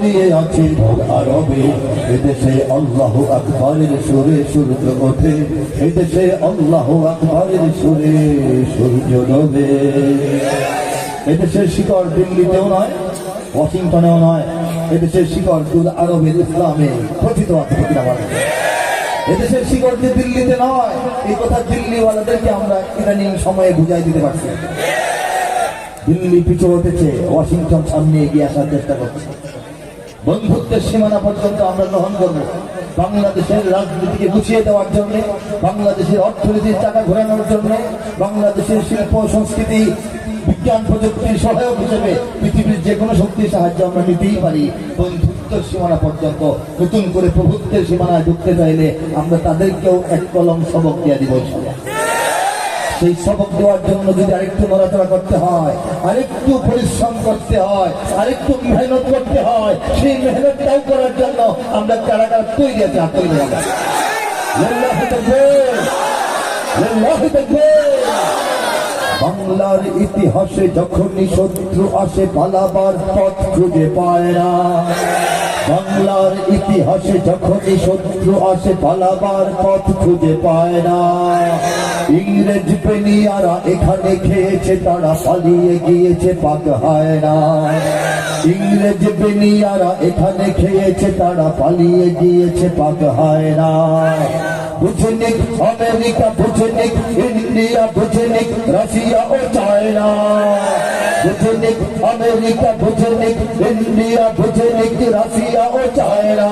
ছড়িয়ে আছে আরবে। এদেশে আল্লাহ আকবরের সুরে সূর্য ওঠে। এদেশে আল্লাহ আকবরের সুরে সূর্য ডোবে। এদেশের শিকড় দিল্লিতেও নয়, ওয়াশিংটনেও নয়। এদেশের শিকড় শুধু আরবের ইসলামে কথিত আছে এদেশের শিকড় যে দিল্লিতে নয়, এই কথা দিল্লিওয়ালাদেরকে আমরা ইদানিং সময়ে বুঝাই দিতে পারছি। দিল্লি পিছু হতেছে ওয়াশিংটন সামনে এগিয়ে আসার চেষ্টা করছে। বন্ধুত্বের সীমানা পর্যন্ত আমরা গ্রহণ করব। বাংলাদেশের রাজনীতিকে গুছিয়ে দেওয়ার জন্য, বাংলাদেশের অর্থনীতির টাকা ঘোরানোর জন্য, বাংলাদেশের শিল্প, সংস্কৃতি, বিজ্ঞান প্রযুক্তির সহায়ক হিসেবে পৃথিবীর যে কোনো শক্তির সাহায্য আমরা নিতেই পারি। বন্ধুত্বের সীমানা পর্যন্ত নতুন করে প্রভুত্বের সীমানায় ঢুকতে চাইলে আমরা তাদেরকেও এক কলম সবক দিয়ে দিব সেই সবক দেওয়ার জন্য যদি আরেকটু নড়াচড়া করতে হয় আরেকটু পরিশ্রম করতে হয়, আরেকটু মেহনত করতে হয়, সেই মেহনতটাও করার জন্য আমরা কারাগার তৈরি আছে তৈরি! বাংলার ইতিহাসে যখনই শত্রু আসে পালাবার পথ খুঁজে পায় না বাংলার ইতিহাসে যখনই শত্রু আসে, পালাবার পথ খুঁজে পায় না। ইংরেজ পেনিয়ারা এখানে খেয়েছে, তারা পালিয়ে গিয়েছে, পাক হয় না। ইংরেজ পেনিয়ারা এখানে খেয়েছে, তারা পালিয়ে গিয়েছে, পাক হয় না। বুঝনিক আমেরিকা বুঝনিক ইন্ডিয়া বুঝনিক রাশিয়া ও চায়না। বুঝনিক আমেরিকা বুঝনিক ইন্ডিয়া বুঝনিক রাশিয়া ও চায়না